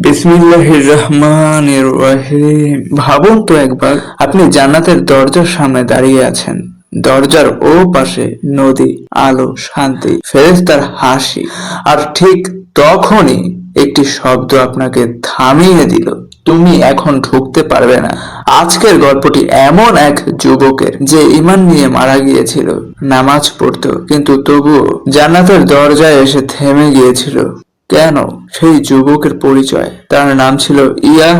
বিসমিল্লাহির রহমানির রহিম। ভাবুন তো একবার, আপনি জান্নাতের দরজার সামনে দাঁড়িয়ে আছেন। দরজার ও পাশে নদী, আলো, শান্তি, ফেরেশতার হাসি। আর ঠিক তখনই একটি শব্দ আপনাকে থামিয়ে দিল। তুমি এখন ঢুকতে পারবে না। আজকের গল্পটি এমন এক যুবকের যে ইমান নিয়ে মারা গিয়েছিল, নামাজ পড়তো, কিন্তু তবুও জান্নাতের দরজায় এসে থেমে গিয়েছিল। কেন? সেই যুবকের পরিচয়। তার নাম ছিল ইয়া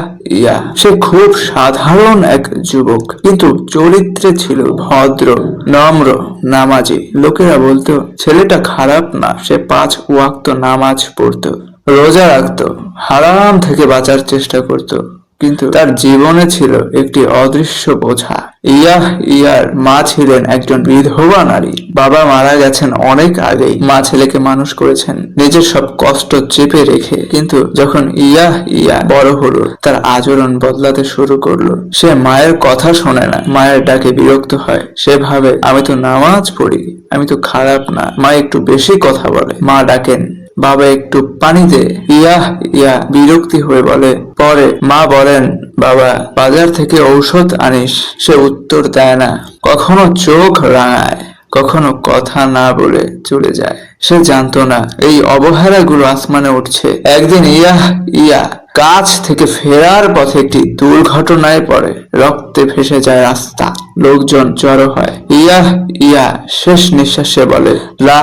ইয়া। সে খুব সাধারণ এক যুবক, কিন্তু চরিত্রে ছিল ভদ্র, নম্র, নামাজি। লোকেরা বলতো, ছেলেটা খারাপ না, সে পাঁচ ওয়াক্ত নামাজ পড়তো, রোজা রাখতো, হারাম থেকে বাঁচার চেষ্টা করত। কিন্তু তার জীবনে ছিল একটি অদৃশ্য বোঝা। ইয়াহ, ইয়ার মা ছিলেন একজন বিধবা নারী। বাবা মারা গেছেন অনেক আগেই। মা ছেলেকে মানুষ করেছেন নিজের সব কষ্ট চেপে রেখে। কিন্তু যখন ইয়াহ ইয়া বড় হলো, তার আচরণ বদলাতে শুরু করল। সে মায়ের কথা শোনে না। মায়ের ডাকে বিরক্ত হয়। সে ভাবে, আমি তো নামাজ পড়ি, আমি তো খারাপ না। মা একটু বেশি কথা বলে। মা ডাকেন বাবা একটু পানি দে ইয়াহ ইয়া বিরক্তি হয়ে বলে, পরে মা বলেন, বাবা, বাজার থেকে ঔষধ আনিস, সে উত্তর দেয় না। কখনো চোখ রাঙায়, কখনো কথা না বলে চলে যায়। সে জানতো না, এই অবহেলাগুলো আসমানে উঠছে। একদিন ইয়াহ ইয়া কাজ থেকে ফেরার পথে একটি দুর্ঘটনায় পড়ে। রক্তে ভেসে যায় রাস্তা। লোকজন জড়ো হয়। ইয়াহ ইয়া শেষ নিঃশ্বাসে বলে লা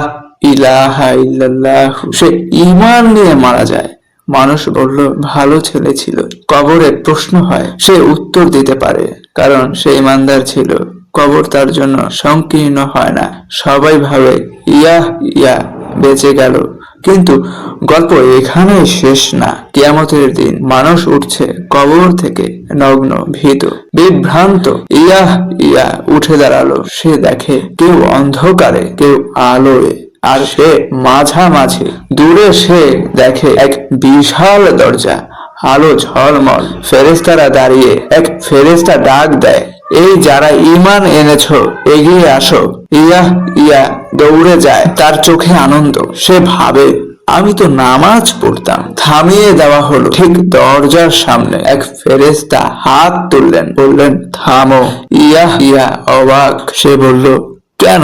ইলাহা ইল্লাল্লাহ। সে ইমান নিয়ে মারা যায়। মানুষ বলল, ভালো ছেলে ছিল। কবরে প্রশ্ন হয়, সে উত্তর দিতে পারে। কারণ সে ইমানদার ছিল। কবর তার জন্য সংকীর্ণ হয় না। সবাই ভাবে ইয়া ইয়া, বেঁচে গেল। কিন্তু গল্প এখানেই শেষ না। কিয়ামতের দিন মানুষ উঠছে কবর থেকে নগ্ন, ভীত, বিভ্রান্ত। ইয়াহ, ইয়া, উঠে দাঁড়াল। সে দেখে কেউ অন্ধকারে, কেউ আলোয়। আর সে মাঝামাঝি দূরে সে দেখে এক বিশাল দরজা, আলো ঝলমল। ফেরেস্তারা দাঁড়িয়ে এক ফেরেস্তা ডাক দেয়, এই যারা ইমান এনেছ, এগিয়ে আসো। ইয়া ইয়া, দৌড়ে যায়, তার চোখে আনন্দ। সে ভাবে, আমি তো নামাজ পড়তাম। থামিয়ে দেওয়া হলো ঠিক দরজার সামনে। এক ফেরেস্তা হাত তুললেন, বললেন, থামো। ইয়া ইয়া, অবাক। সে বলল কেন?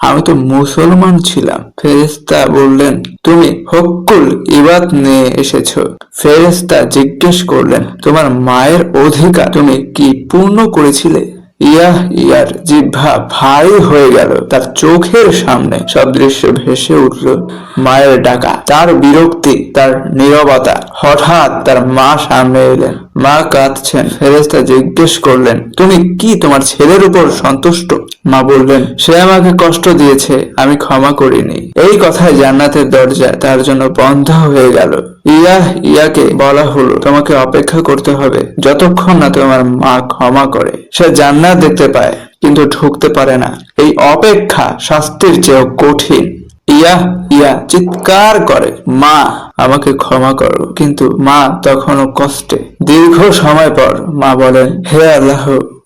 আমি তো মুসলমান ছিলাম। ফেরেস্তা বললেন, তুমি হকুল ইবাদ নিয়ে এসেছ। ফেরেস্তা জিজ্ঞেস করলেন, তোমার মায়ের অধিকার তুমি কি পূর্ণ করেছিলে? ইয়াহ, ইয়ার জিহ্বা ভারী হয়ে গেল। তার চোখের সামনে সব দৃশ্য ভেসে উঠল। মায়ের ডাকা, তার বিরক্তি, তার নীরবতা। হঠাৎ তার মা সামনে এলেন। মা কাঁদছেন। ফেরেস্তা জিজ্ঞেস করলেন তুমি কি তোমার ছেলের উপর সন্তুষ্ট? মা বললেন সে আমাকে কষ্ট দিয়েছে আমি ক্ষমা করিনি। এই কথায় জান্নাতের দরজা তার জন্য বন্ধ হয়ে গেল। ইয়া ইয়াকে বলা হলো তোমাকে অপেক্ষা করতে হবে যতক্ষণ না তোমার মা ক্ষমা করে। সে জান্নাত দেখতে পায় কিন্তু ঢুকতে পারে না। এই অপেক্ষা শাস্তির চেয়েও কঠিন। ইয়া ইয়া, চিৎকার করে, মা, আমাকে ক্ষমা করো। কিন্তু মা তখনও কষ্টে। দীর্ঘ সময় পর মা বলেন হে আল্লাহ,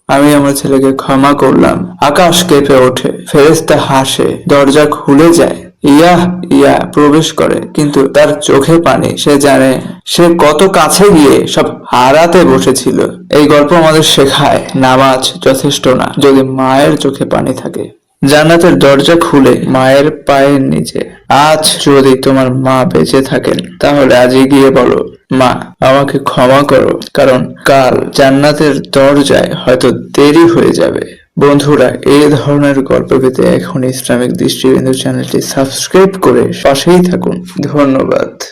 আমি আমার ছেলেকে ক্ষমা করলাম। আকাশ কেঁপে ওঠে ফেরেস্তা হাসে, দরজা খুলে যায়। ইয়া ইয়া, প্রবেশ করে, কিন্তু তার চোখে পানি। সে জানে, সে কত কাছে গিয়ে সব হারাতে বসেছিল। এই গল্প আমাদের শেখায়, নামাজ যথেষ্ট না, যদি মায়ের চোখে পানি থাকে। জান্নাতের দরজা খুলে মায়ের পায়ের নিচে। আজ যদি তোমার মা বেঁচে থাকেন, তাহলে আজই গিয়ে বলো, মা, আমাকে ক্ষমা করো, কারণ কাল জান্নাতের দরজায় হয়তো দেরি হয়ে যাবে। বন্ধুরা, এই ধরনের গল্প পেতে এখন ইসলামিক দৃষ্টিবিন্দু চ্যানেলটি সাবস্ক্রাইব করে পাশেই থাকুন। ধন্যবাদ।